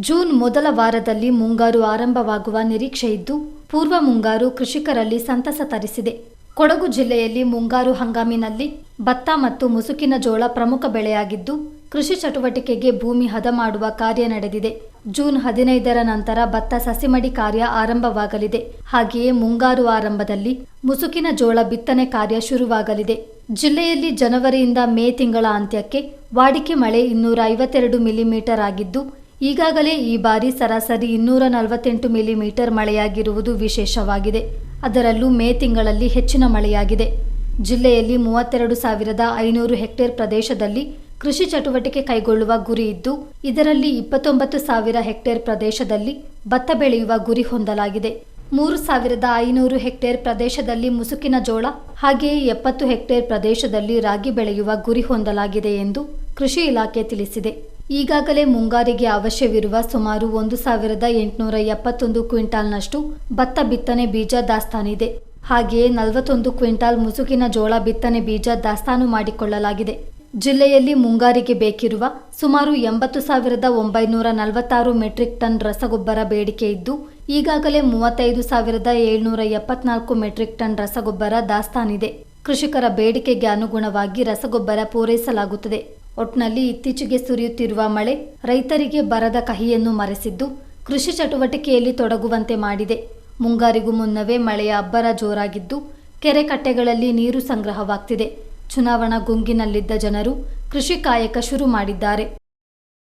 June ಮೊದಲ ವಾರದಲ್ಲಿ ಮುಂಗಾರು ಆರಂಭವಾಗುವ ನಿರೀಕ್ಷೆ ಇದ್ದು, ಪೂರ್ವ ಮುಂಗಾರು ಕೃಷಿಕರಲ್ಲಿ ಸಂತಸ ತರಿಸಿದೆ. ಕೊಡಗು ಜಿಲ್ಲೆಯಲ್ಲಿ ಮುಂಗಾರು ಹಂಗಾಮಿನಲ್ಲಿ ಭತ್ತ ಮತ್ತು ಮುಸುಕಿನ ಜೋಳ ಪ್ರಮುಖ ಬೆಳೆಯಾಗಿದ್ದು, ಕೃಷಿ ಚಟುವಟಿಕೆಗೆ ಭೂಮಿ ಹದ ಮಾಡುವ ಕಾರ್ಯ ನಡೆದಿದೆ. ಜೂನ್ ಹದಿನೈದರ ನಂತರ ಭತ್ತ ಸಸಿಮಡಿ ಕಾರ್ಯ ಆರಂಭವಾಗಲಿದೆ. ಹಾಗೆಯೇ ಮುಂಗಾರು ಆರಂಭದಲ್ಲಿ ಮುಸುಕಿನ ಜೋಳ ಬಿತ್ತನೆ ಕಾರ್ಯ ಶುರುವಾಗಲಿದೆ. ಜಿಲ್ಲೆಯಲ್ಲಿ ಜನವರಿಯಿಂದ ಮೇ ತಿಂಗಳ ಅಂತ್ಯಕ್ಕೆ ವಾಡಿಕೆ ಮಳೆ ಇನ್ನೂರ ಐವತ್ತೆರಡು ಮಿಲಿಮೀಟರ್ ಆಗಿದ್ದು ಈಗಾಗಲೇ ಈ ಬಾರಿ ಸರಾಸರಿ ಇನ್ನೂರ ನಲವತ್ತೆಂಟು ಮಿಲಿಮೀಟರ್ ಮಳೆಯಾಗಿರುವುದು ವಿಶೇಷವಾಗಿದೆ. ಅದರಲ್ಲೂ ಮೇ ತಿಂಗಳಲ್ಲಿ ಹೆಚ್ಚಿನ ಮಳೆಯಾಗಿದೆ. ಜಿಲ್ಲೆಯಲ್ಲಿ ಮೂವತ್ತೆರಡು ಸಾವಿರದ ಐನೂರು ಹೆಕ್ಟೇರ್ ಪ್ರದೇಶದಲ್ಲಿ ಕೃಷಿ ಚಟುವಟಿಕೆ ಕೈಗೊಳ್ಳುವ ಗುರಿ ಇದ್ದು, ಇದರಲ್ಲಿ ಇಪ್ಪತ್ತೊಂಬತ್ತು ಸಾವಿರ ಹೆಕ್ಟೇರ್ ಪ್ರದೇಶದಲ್ಲಿ ಭತ್ತ ಬೆಳೆಯುವ ಗುರಿ ಹೊಂದಲಾಗಿದೆ. ಮೂರು ಸಾವಿರದ ಐನೂರು ಹೆಕ್ಟೇರ್ ಪ್ರದೇಶದಲ್ಲಿ ಮುಸುಕಿನ ಜೋಳ, ಹಾಗೆಯೇ ಎಪ್ಪತ್ತು ಹೆಕ್ಟೇರ್ ಪ್ರದೇಶದಲ್ಲಿ ರಾಗಿ ಬೆಳೆಯುವ ಗುರಿ ಹೊಂದಲಾಗಿದೆ ಎಂದು ಕೃಷಿ ಇಲಾಖೆ ತಿಳಿಸಿದೆ. ಈಗಾಗಲೇ ಮುಂಗಾರಿಗೆ ಅವಶ್ಯವಿರುವ ಸುಮಾರು ಒಂದು ಸಾವಿರದ ಎಂಟುನೂರ ಎಪ್ಪತ್ತೊಂದು ಕ್ವಿಂಟಾಲ್ನಷ್ಟು ಭತ್ತ ಬಿತ್ತನೆ ಬೀಜ ದಾಸ್ತಾನಿದೆ ಹಾಗೆಯೇ ನಲವತ್ತೊಂದು ಕ್ವಿಂಟಾಲ್ ಮುಸುಕಿನ ಜೋಳ ಬಿತ್ತನೆ ಬೀಜ ದಾಸ್ತಾನು ಮಾಡಿಕೊಳ್ಳಲಾಗಿದೆ. ಜಿಲ್ಲೆಯಲ್ಲಿ ಮುಂಗಾರಿಗೆ ಬೇಕಿರುವ ಸುಮಾರು ಎಂಬತ್ತು ಸಾವಿರದ ಒಂಬೈನೂರ ನಲವತ್ತಾರು ಮೆಟ್ರಿಕ್ ಟನ್ ರಸಗೊಬ್ಬರ ಬೇಡಿಕೆ ಇದ್ದು, ಈಗಾಗಲೇ ಮೂವತ್ತೈದು ಸಾವಿರದ ಏಳ್ನೂರ ಎಪ್ಪತ್ನಾಲ್ಕು ಮೆಟ್ರಿಕ್ ಟನ್ ರಸಗೊಬ್ಬರ ದಾಸ್ತಾನಿದೆ. ಕೃಷಿಕರ ಬೇಡಿಕೆಗೆ ಅನುಗುಣವಾಗಿ ರಸಗೊಬ್ಬರ ಪೂರೈಸಲಾಗುತ್ತದೆ. ಒಟ್ನಲ್ಲಿ ಇತ್ತೀಚೆಗೆ ಸುರಿಯುತ್ತಿರುವ ಮಳೆ ರೈತರಿಗೆ ಬರದ ಕಹಿಯನ್ನು ಮರೆಸಿದ್ದು ಕೃಷಿ ಚಟುವಟಿಕೆಯಲ್ಲಿ ತೊಡಗುವಂತೆ ಮಾಡಿದೆ. ಮುಂಗಾರಿಗೂ ಮುನ್ನವೇ ಮಳೆಯ ಅಬ್ಬರ ಜೋರಾಗಿದ್ದು ಕೆರೆ ಕಟ್ಟೆಗಳಲ್ಲಿ ನೀರು ಸಂಗ್ರಹವಾಗ್ತಿದೆ. ಚುನಾವಣಾ ಗುಂಗಿನಲ್ಲಿದ್ದ ಜನರು ಕೃಷಿ ಕಾಯಕ ಶುರು ಮಾಡಿದ್ದಾರೆ.